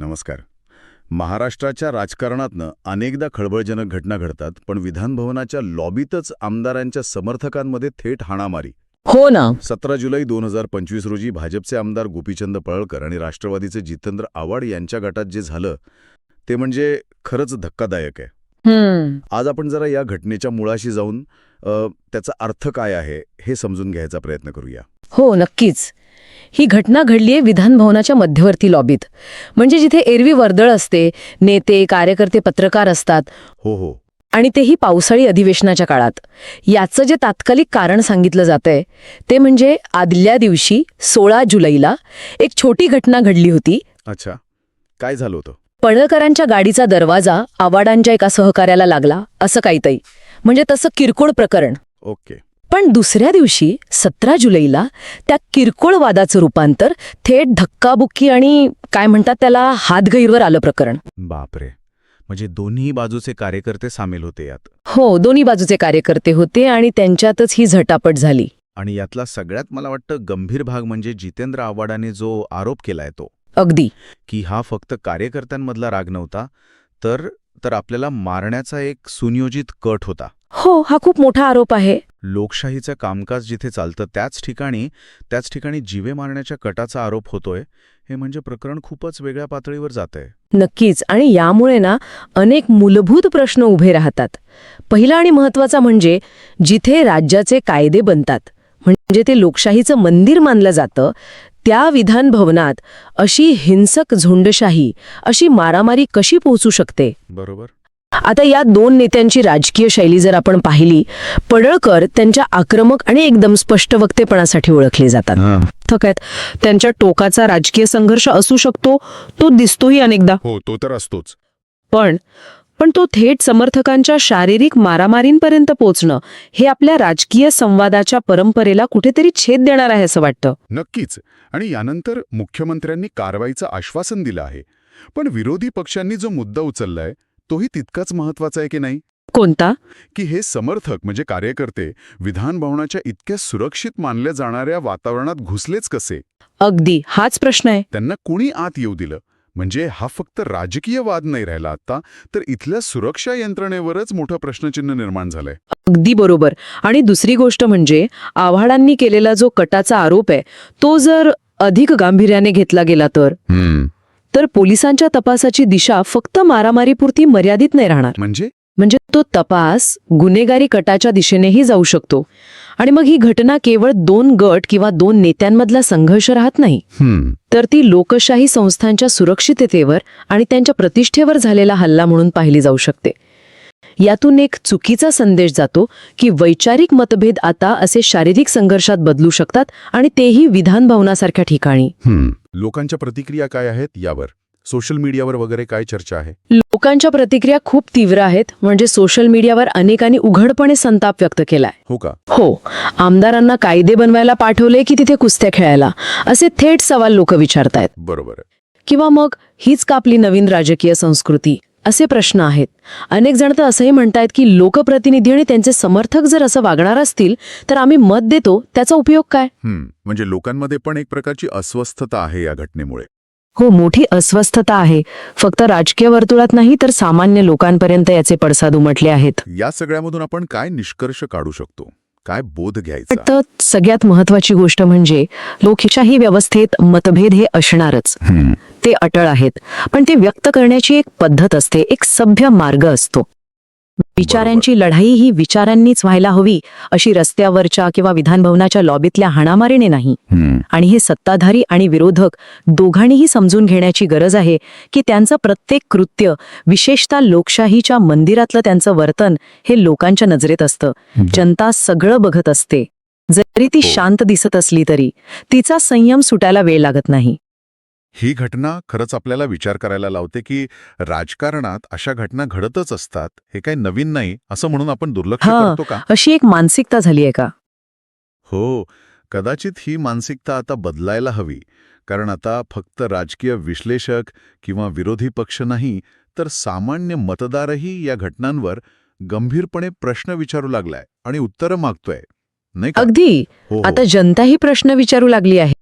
नमस्कार. महाराष्ट्राच्या राजकारणातनं अनेकदा खळबळजनक घटना घडतात पण विधानभवनाच्या लॉबीतच आमदारांच्या समर्थकांमध्ये थेट हाणामारी. हो ना. सतरा जुलै दोन हजार पंचवीस रोजी भाजपचे आमदार गोपीचंद पळळकर आणि राष्ट्रवादीचे जितेंद्र आव्हाड यांच्या गटात जे झालं ते म्हणजे खरंच धक्कादायक आहे. आज आपण जरा या घटनेच्या मुळाशी जाऊन त्याचा अर्थ काय आहे हे समजून घ्यायचा प्रयत्न करूया. हो नक्कीच. ही घटना घडलीये विधान भवनाच्या मध्यवर्ती लॉबीत. म्हणजे जिथे एरवी वर्दळ असते नेते कार्यकर्ते पत्रकार असतात. हो हो. आणि तेही पावसाळी अधिवेशनाच्या काळात. याचं जे तात्कालिक कारण सांगितलं जातंय ते म्हणजे आदल्या दिवशी सोळा जुलैला एक छोटी घटना घडली होती. अच्छा. काय झालं होतं? पडळकरांच्या गाडीचा दरवाजा आवाडांच्या एका सहकार्याला लागला असं काहीतरी. म्हणजे तसं किरकोळ प्रकरण. ओके. पण दुसऱ्या दिवशी सतरा जुलैला त्या किरकोळ वादाचं रूपांतर थेट धक्काबुक्की आणि काय म्हणतात त्याला हातगैरवर आलं प्रकरण. बापरे. म्हणजे दोन्ही बाजूचे कार्यकर्ते सामील होते यात. हो दोन्ही बाजूचे कार्यकर्ते होते आणि त्यांच्यातच ही झटापट झाली. आणि यातला सगळ्यात मला वाटतं गंभीर भाग म्हणजे जितेंद्र आव्हाडाने जो आरोप केलाय तो. अगदी. की हा फक्त कार्यकर्त्यांमधला राग नव्हता तर तर आपल्याला मारण्याचा एक सुनियोजित कट होता. हो हा खूप मोठा आरोप आहे. लोकशाहीचं कामकाज जिथे चालतं त्याच ठिकाणी त्याच ठिकाणी जीवे मारण्याच्या कटाचा आरोप होतोय हे म्हणजे प्रकरण खूपच वेगळ्या पातळीवर जातंय. नक्कीच. आणि यामुळे ना अनेक मूलभूत प्रश्न उभे राहतात. पहिला आणि महत्त्वाचा म्हणजे जिथे राज्याचे कायदे बनतात म्हणजे ते लोकशाहीचं मंदिर मानलं जातं त्या विधान भवनात अशी हिंसक झुंडशाही अशी मारामारी कशी पोहोचू शकते? बरोबर. आता या दोन नेत्यांची राजकीय शैली जर आपण पाहिली पडळकर त्यांच्या आक्रमक आणि एकदम स्पष्ट वक्तेपणासाठी ओळखले जातात. थकत त्यांच्या टोकाचा राजकीय संघर्ष असू शकतो तो दिसतोही अनेकदा. हो तो तर असतोच. पण पण तो थेट समर्थकांच्या शारीरिक मारामारींपर्यंत पोचणं हे आपल्या राजकीय संवादाच्या परंपरेला कुठेतरी छेद देणार आहे असं वाटतं. नक्कीच. आणि यानंतर मुख्यमंत्र्यांनी कारवाईचं आश्वासन दिलं आहे. पण विरोधी पक्षांनी जो मुद्दा उचललाय तोही तितकाच महत्त्वाचा आहे की नाही? कोणता? की हे समर्थक म्हणजे कार्यकर्ते विधान भवनाच्या इतक्या सुरक्षित मानल्या जाणाऱ्या वातावरणात घुसलेच कसे? अगदी हाच प्रश्न आहे. त्यांना कुणी आत येऊ दिलं? म्हणजे हा फक्त राजकीय वाद नाही राहिला आता तर इथल्या सुरक्षा यंत्रणेवरच मोठं प्रश्नचिन्ह निर्माण झालंय. अगदी बरोबर. आणि दुसरी गोष्ट म्हणजे आव्हाडांनी केलेला जो कटाचा आरोप आहे तो जर अधिक गांभीर्याने घेतला गेला तर? तर पोलिसांच्या तपासाची दिशा फक्त मारामारीपुरती मर्यादित नाही राहणार. म्हणजे? म्हणजे तो तपास गुन्हेगारी कटाच्या दिशेनेही जाऊ शकतो. आणि मग ही घटना केवळ दोन गट किंवा दोन नेत्यांमधला संघर्ष राहत नाही. तर ती लोकशाही संस्थांच्या सुरक्षिततेवर आणि त्यांच्या प्रतिष्ठेवर झालेला हल्ला म्हणून पाहिली जाऊ शकते. यातून एक चुकीचा संदेश जातो की वैचारिक मतभेद आता असे शारीरिक संघर्षात बदलू शकतात आणि तेही विधान भवनासारख्या ठिकाणी. लोकांच्या प्रतिक्रिया काय आहेत यावर? सोशल मीडियावर वगैरे काय चर्चा आहे? लोकांच्या प्रतिक्रिया खूप तीव्र आहेत म्हणजे सोशल मीडियावर अनेकांनी उघडपणे संताप व्यक्त केलाय. हो का? हो. आमदारांना कायदे बनवायला पाठवले की तिथे कुस्त्या खेळायला? असे थेट सवाल लोक विचारतायत. बरोबर किंवा मग हीच का आपली नवीन राजकीय संस्कृती. असे प्रश्न आहेत. अनेक जण तर असंही म्हणतायत की लोकप्रतिनिधी आणि त्यांचे समर्थक जर असं वागणार असतील तर आम्ही मत देतो. त्याचा उपयोग काय? म्हणजे लोकांमध्ये पण एक प्रकारची अस्वस्थता आहे या घटनेमुळे. हो मोठी अस्वस्थता आहे. फक्त राजकीय वर्तुळात नाही तर सामान्य लोकांपर्यंत याचे पडसाद उमटले आहेत. या सगळ्यामधून आपण काय निष्कर्ष काढू शकतो? काय बोध घ्यायचा? सगळ्यात महत्वाची गोष्ट म्हणजे लोकशाही व्यवस्थेत मतभेद हे असणारच. ते अटळ आहेत. पण ते व्यक्त करण्याची एक पद्धत असते एक सभ्य मार्ग असतो. विचारांची लढाई ही विचारांनीच व्हायला हवी अशी रस्त्यावरच्या किंवा विधानभवनाच्या लॉबीतल्या हाणामारीने नाही. आणि हे सत्ताधारी आणि विरोधक दोघांनीही समजून घेण्याची गरज आहे की त्यांचं प्रत्येक कृत्य विशेषतः लोकशाहीच्या मंदिरातलं त्यांचं वर्तन हे लोकांच्या नजरेत असतं. जनता सगळं बघत असते. जरी ती हो. शांत दिसत असली तरी तिचा संयम सुटायला वेळ लागत नाही. ही घटना खरंच आपल्याला विचार करायला लावते की राजकारणात अशा घटना घडतच असतात हे काही नवीन नाही असं म्हणून आपण दुर्लक्ष. करतो का अशी एक मानसिकता झाली आहे का हो कदाचित ही मानसिकता आता बदलायला हवी कारण आता फक्त राजकीय विश्लेषक किंवा विरोधी पक्ष नाही तर सामान्य मतदारही या घटनांवर गंभीरपणे प्रश्न विचारू लागलाय आणि उत्तरं मागतोय नाही का अगदी हो, हो. आता जनता ही प्रश्न विचारू लागली आहे